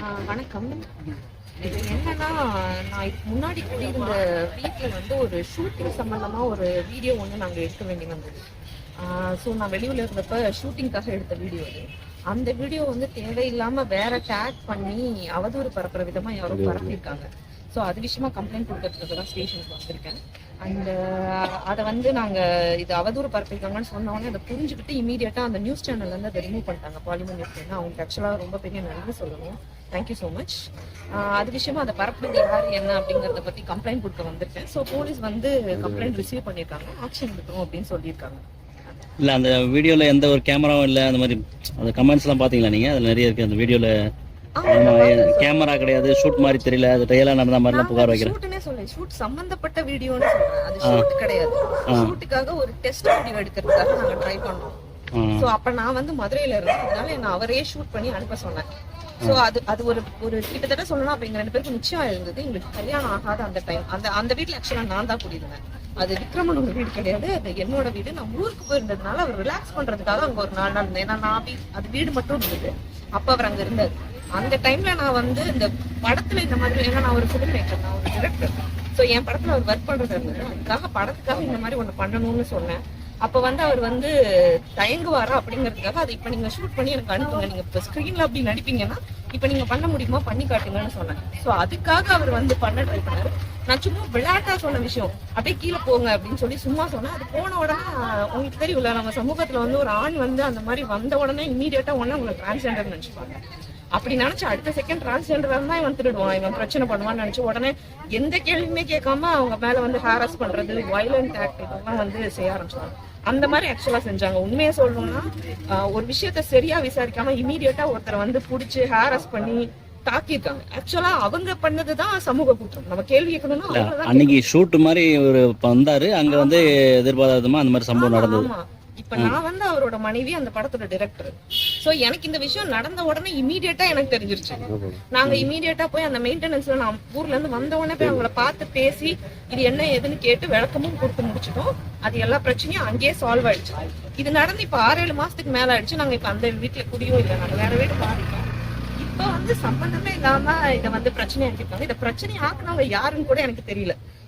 வணக்கம். இது என்னன்னா நான் முன்னாடி குடியிருந்த வீட்டில் வந்து ஒரு ஷூட்டிங் சம்பந்தமா ஒரு வீடியோ ஒன்று நாங்கள் எடுக்க வேண்டி வந்தது. ஸோ நான் வெளியூர்ல இருந்தப்ப ஷூட்டிங்காக எடுத்த வீடியோ அது. அந்த வீடியோ வந்து தேவையில்லாம வேற டேக் பண்ணி அவதூறு பரப்புற விதமா யாரோ பரப்பியிருக்காங்க. ஸோ அது விஷயமா கம்ப்ளைண்ட் கொடுக்கறதுக்கு தான் ஸ்டேஷனுக்கு வந்திருக்கேன். அந்த அதை வந்து நாங்கள் இது அவதூறு பரப்பியிருக்காங்கன்னு சொன்ன அதை புரிஞ்சுக்கிட்டு இமீடியட்டாக அந்த நியூஸ் சேனல்ல இருந்து அதை ரிமூவ் பண்ணிட்டாங்க. பாலிமர் நியூஸ் சேனல் அவங்களுக்கு ஆக்சுவலாக ரொம்ப பெரிய நன்றி சொல்லணும். தேங்க்யூ ஸோ மச் அது விஷயமா அதை பரப்புறது யார் என்ன அப்படிங்கிறத பற்றி கம்ப்ளைண்ட் கொடுக்க வந்திருக்கேன். ஸோ போலீஸ் வந்து கம்ப்ளைண்ட் ரிசீவ் பண்ணியிருக்காங்க. ஆக்ஷன் எடுக்கணும் அப்படின்னு சொல்லியிருக்காங்க. இல்ல அந்த வீடியோல எந்த ஒரு கேமராவும் இல்ல அந்த மாதிரி அந்த கமெண்ட்ஸ் எல்லாம் பாத்தீங்களா நீங்க? அதுல நிறைய இருக்கு அந்த வீடியோல கேமரா கிடையாது ஷூட் மாதிரி தெரியல அது ரியலா நடந்த மாதிரி எல்லாம் புகார் வைக்கிறேன். ஷூட்னே சொல்ல ஷூட் சம்பந்தப்பட்ட வீடியோன்னு சொல்றேன். அது ஷூட் கிடையாது. ஷூட்டுக்காக ஒரு டெஸ்ட் வீடியோ எடுக்கிறதுக்காக நாங்க ட்ரை பண்ணோம். சோ அப்ப நான் வந்து மதுரையில இருந்தேன். அதனால என்ன அவரே ஷூட் பண்ணி அனுப்ப சொன்னேன் சோ அது அது ஒரு ஒரு கிட்டத்தட்ட சொல்லணும் அப்ப எங்க ரெண்டு பேருக்கு நிச்சயம் இருந்தது. எங்களுக்கு கல்யாணம் ஆகாத அந்த டைம் அந்த அந்த வீட்ல ஆக்சுவலா நான் தான் குடியிருந்தேன். அது விக்ரமனோட வீடு கிடையாது. அது என்னோட வீடு. நான் ஊருக்கு போயிருந்ததுனால அவர் ரிலாக்ஸ் பண்றதுக்காக அங்க ஒரு நாலு நாள் இருந்தேன். ஏன்னா நான் அது வீடு மட்டும் இருந்தது. அப்ப அவர் அங்க இருந்தாரு. அந்த டைம்ல நான் வந்து இந்த படத்துல இந்த மாதிரி ஏன்னா நான் ஒரு ஃபிலிம் மேக்கர் நான் ஒரு டிரெக்டர் ஸோ என் படத்துல அவர் ஒர்க் பண்றது இருந்தது. அதுக்காக படத்துக்காக இந்த மாதிரி ஒன்று பண்ணணும்னு சொன்னேன். அப்போ வந்து அவர் வந்து தயங்குவாரா அப்படிங்கிறதுக்காக அதை இப்போ நீங்க ஷூட் பண்ணி எனக்கு அனுப்புங்க. நீங்க இப்போ ஸ்க்ரீனில் அப்படி நடிப்பீங்கன்னா இப்போ நீங்க பண்ண முடியுமா பண்ணி காட்டுங்கன்னு சொன்னேன். ஸோ அதுக்காக அவர் வந்து பண்ண ட்ரை பண்ணாரு. நான் சும்மா விளையாட்டா சொன்ன விஷயம். அப்படியே கீழே போங்க அப்படின்னு சொல்லி சும்மா சொன்னேன். அது போன உடனே உங்களுக்கு தெரியும்ல நம்ம சமூகத்துல வந்து ஒரு ஆண் வந்து அந்த மாதிரி வந்த உடனே இமீடியட்டா உடனே உங்களை டிரான்ஸ்ஜெண்டர் நினைச்சுப்பாங்க. அப்படி நினைச்சு அடுத்த செகண்ட் டிரான்ஸ்ஜெண்டரா இருந்தா இவன் திருடுவான் இவன் பிரச்சனை பண்ணுவான்னு நினைச்சு உடனே எந்த கேள்வியுமே கேட்காம அவங்க மேல வந்து ஹாரஸ் பண்றது வயலண்ட் ஆக்ட் இதெல்லாம் வந்து செய்ய ஆரம்பிச்சாங்க அந்த மாதிரி ஆக்சுவலா செஞ்சாங்க. உண்மையை சொல்லணும்னா ஒரு விஷயத்த சரியா விசாரிக்காம இமீடியட்டா ஒருத்தரை வந்து புடிச்சு ஹாரஸ் பண்ணி தாக்கியிருக்காங்க. ஆக்சுவலா அவங்க பண்ணதுதான் சமூக குற்றம். நம்ம கேள்வி கேட்கணும்னா அன்னைக்கு ஷூட் மாதிரி ஒரு வந்தாரு. அங்க வந்து எதிர்பாராதமா அந்த மாதிரி சம்பவம் நடந்தது. இப்ப நான் வந்து அவரோட மனைவி அந்த படத்தோட டைரக்டர் சோ எனக்கு இந்த விஷயம் நடந்த உடனே இமீடியட்டா எனக்கு தெரிஞ்சிருச்சு. நாங்க இமீடியட்டா போய் அந்த மெயின்டெனன்ஸ்ல நான் ஊர்ல இருந்து வந்த உடனே போய் அவங்கள பார்த்து பேசி இது என்ன ஏதுன்னு கேட்டு விளக்கமும் கொடுத்து முடிச்சிட்டோம். அது எல்லா பிரச்சனையும் அங்கேயே சால்வ் ஆயிடுச்சு. இது நடந்து இப்ப ஆறு ஏழு மாசத்துக்கு மேல ஆயிடுச்சு. நாங்க இப்ப அந்த வீட்டுல குடியும் இல்லை. நாங்க வேற வீடு மாறிட்டோம் இப்ப வந்து சம்பந்தமே இல்லாம இதை வந்து பிரச்சனை ஆக்கிருக்காங்க இந்த பிரச்சனை ஆக்குனவங்க யாருன்னு கூட எனக்கு தெரியல.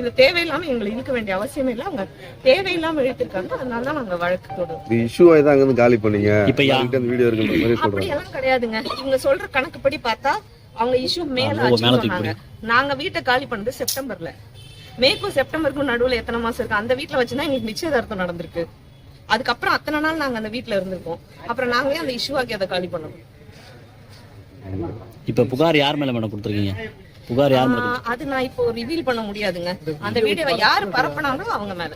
இது தேவையில்லாம எங்களை இழுக்க வேண்டிய அவசியமே இல்லை. அவங்க தேவையில்லாம இழுத்திருக்காங்க. அதனால தான் நாங்க வழக்கு தொடரும் இது இஷ்யூ ஆகி தான் அங்கிருந்து காலி பண்ணீங்க. இப்ப வீடியோ இருக்குன்ற மாதிரி அப்படி சொல்றாங்க எல்லாம் கிடையாதுங்க. இவங்க சொல்ற கணக்குப்படி பார்த்தா அவங்க இஷ்யூ மேல சொன்னாங்க. நாங்க வீட்டை காலி பண்ணது செப்டம்பர்ல. மேற்கும் செப்டம்பருக்கும் நடுவுல எத்தனை மாசம் இருக்கு? அந்த வீட்ல வச்சுதான் எங்களுக்கு நிச்சயதார்த்தம் நடந்திருக்கு. அதுக்கப்புறம் அத்தனை நாள் நாங்க அந்த வீட்ல இருந்திருக்கோம். அப்புறம் நாங்களே அந்த இஷ்யூ ஆக்கி அதை காலி பண்ணோம் இப்ப புகார் யார் மேல மேடம் கொடுத்துருக்கீங்க? புகார் யார் அது நான் இப்போ ரிவீல் பண்ண முடியாதுங்க. அந்த வீடியோவை யாரு பரப்புனாங்களோ அவங்க மேல.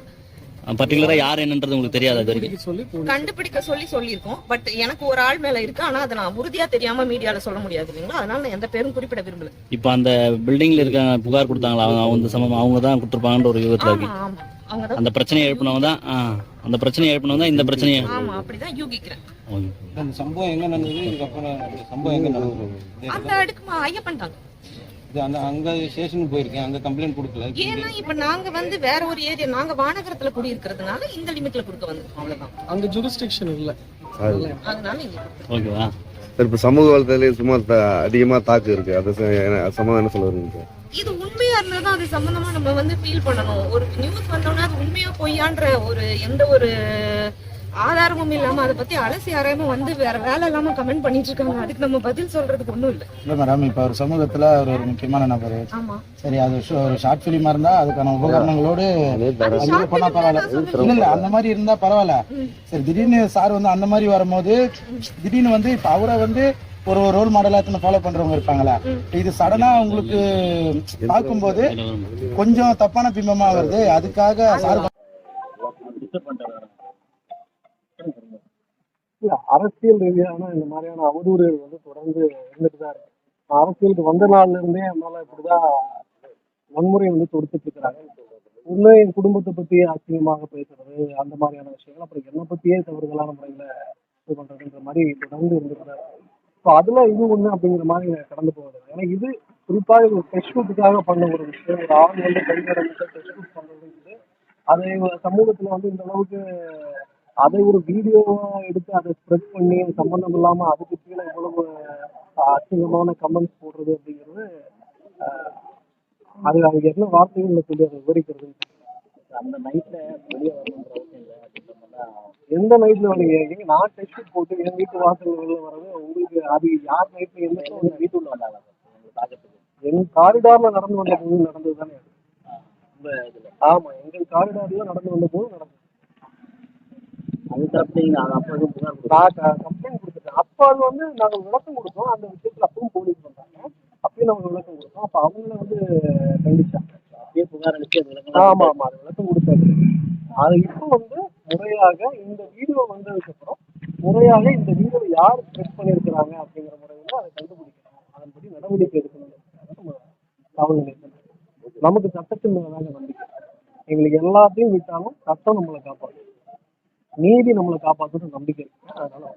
பர்டிகுலரா யார் என்னன்றது உங்களுக்கு தெரியாது அது வரைக்கும். கண்டுபிடிக்க சொல்லி சொல்லியிருக்கோம். பட் எனக்கு ஒரு ஆள் மேல இருக்கு. ஆனா அதை நான் உறுதியா தெரியாம மீடியால சொல்ல முடியாது இல்லைங்களா? அதனால நான் எந்த பேரும் குறிப்பிட விரும்பல. இப்ப அந்த பில்டிங்ல இருக்க புகார் கொடுத்தாங்களா? அவங்க அவங்க சமம் அவங்க தான் கொடுத்துருப்பாங்கன்ற ஒரு விதத்துல இருக்கு. அந்த பிரச்சனையை எழுப்பினவங்க தான் அந்த பிரச்சனையை எழுப்பினவங்க தான் இந்த பிரச்சனையை ஆமா அப்படிதான் யூகிக்கிறேன். அந்த சம்பவம் எங்க நடந்தது? இதுக்கப்புறம் சம்பவம் எங்க நடந்தது? அந்த அடுக்குமா ஐயப்பன் தாங்க அந்த அங்க ஸ்டேஷனுக்கு போயிருக்கேன். அங்க கம்ப்ளைண்ட் கொடுக்கல. ஏன்னா இப்ப நாங்க வந்து வேற ஒரு ஏரியா நாங்க வானகரத்துல குடி இருக்கிறதுனால இந்த லிமிட்ல கொடுக்க வந்திருக்கோம். அவ்வளவுதான். அங்க ஜூரிஸ்டிக்ஷன் இல்ல. அதனால. ஓகேவா? சரி இப்போ சமூக வலைத்தளத்திலே சும்மா த- அதிகமா தாக்கு இருக்கு. அதை சம்மந்தம் என்ன சொல்ல சார் இது உண்மையா இருந்தாதான் அது சம்பந்தமா நம்ம வந்து ஃபீல் பண்ணணும். ஒரு நியூஸ் வந்தோம்னா அது உண்மையா பொய்யான்ற ஒரு எந்த ஒரு ஆதாரமும் இல்லாம அதை பத்தி அலசி ஆராயமா வந்து வேற வேலை இல்லாம கமெண்ட் பண்ணிட்டு இருக்காங்க. அதுக்கு நம்ம பதில் சொல்றதுக்கு ஒண்ணும் இல்ல. இல்லை மேடம் இப்போ ஒரு சமூகத்தில் அவர் ஒரு முக்கியமான நபர். ஆமா. சரி அது ஒரு ஷார்ட் ஃபிலிமா இருந்தா அதுக்கான உபகரணங்களோடு பண்ணா பரவாயில்ல. இல்ல அந்த மாதிரி இருந்தா பரவாயில்ல. சரி திடீர்னு சார் வந்து அந்த மாதிரி வரும்போது திடீர்னு வந்து இப்ப அவரை வந்து ஒரு ரோல் மாடலா எத்தனை ஃபாலோ பண்றவங்க இருப்பாங்களா? இது சடனா உங்களுக்கு பார்க்கும்போது கொஞ்சம் தப்பான பிம்பமா வருது. அதுக்காக சார் இல்ல அரசியல் ரீதியான இந்த மாதிரியான அவதூறுகள் வந்து தொடர்ந்து இருந்துட்டு தான் இருக்கு. அரசியலுக்கு வந்த நாள்ல இருந்தே என் இப்படிதான் வன்முறை வந்து தொடுத்துட்டு இருக்கிறாங்க. ஒண்ணு என் குடும்பத்தை பத்தி அசிங்கமாக பேசுறது அந்த மாதிரியான விஷயங்கள் அப்புறம் என்னை பத்தியே தவறுதலான முறையில இது பண்றதுன்ற மாதிரி தொடர்ந்து இருந்துருக்காரு ஸோ அதுல இது ஒண்ணு அப்படிங்கிற மாதிரி கடந்து போவது ஏன்னா இது குறிப்பாக ஒரு டெஸ்ட் பண்ண ஒரு விஷயம். ஒரு ஆண் வந்து கைவிடமிட்டு டெஸ்ட் புக் பண்றது அதை சமூகத்துல வந்து இந்த அளவுக்கு அதை ஒரு வீடியோவா எடுத்து அதை ஸ்ப்ரெட் பண்ணி சம்பந்தம் இல்லாம அதுக்கு கீழே இவ்வளவு அசிங்கமான கமெண்ட்ஸ் போடுறது அப்படிங்கிறது அது அவங்க என்ன வார்த்தைகள்ல சொல்லி அதை விவரிக்கிறது. அந்த நைட்ல வெளியே மாதிரிலாம் எந்த நைட்ல வரீங்க? ஏங்க நான் டெஸ்ட் போட்டு என் வீட்டு வாசல் வெளில வர்றது உங்களுக்கு அது யார் நைட்ல எந்த உங்க வீட்டுள்ள வந்தாங்க என் காரிடார்ல நடந்து வந்த போது நடந்தது தானே? ஆமா எங்க காரிடார்ல நடந்து வந்த போது நடந்தது. அது தரப்பு நீங்க அது புகார் கொடுத்தீங்க நான் கம்ப்ளைண்ட் கொடுத்துட்டேன் அப்ப அது வந்து நாங்கள் விளக்கம் கொடுத்தோம் அந்த விஷயத்துல அப்பவும் போலீஸ் வந்தாங்க அப்பயும் நாங்க விளக்கம் கொடுத்தோம் அப்போ அவங்கள வந்து கண்டிச்சாங்க அப்படியே புகார் அளிச்சு அது ஆமா ஆமா அது விளக்கம் கொடுத்தாரு அது இப்போ வந்து முறையாக இந்த வீடியோ வந்ததுக்கு அப்புறம் முறையாக இந்த வீடியோ யார் ஸ்ப்ரெட் பண்ணியிருக்கிறாங்க அப்படிங்கிற முறையில அதை கண்டுபிடிக்கணும் அதன்படி நடவடிக்கை எடுக்கணும் நம்ம காவல் நிலையத்தில் நமக்கு சட்டத்தின் மேலாக நம்பிக்கை. எங்களுக்கு எல்லாத்தையும் விட்டாலும் சட்டம் நம்மளை காப்பாற்றும். நீதி நம்மளை காப்பாற்றணும் நம்பிக்கை இருக்கு அதனால.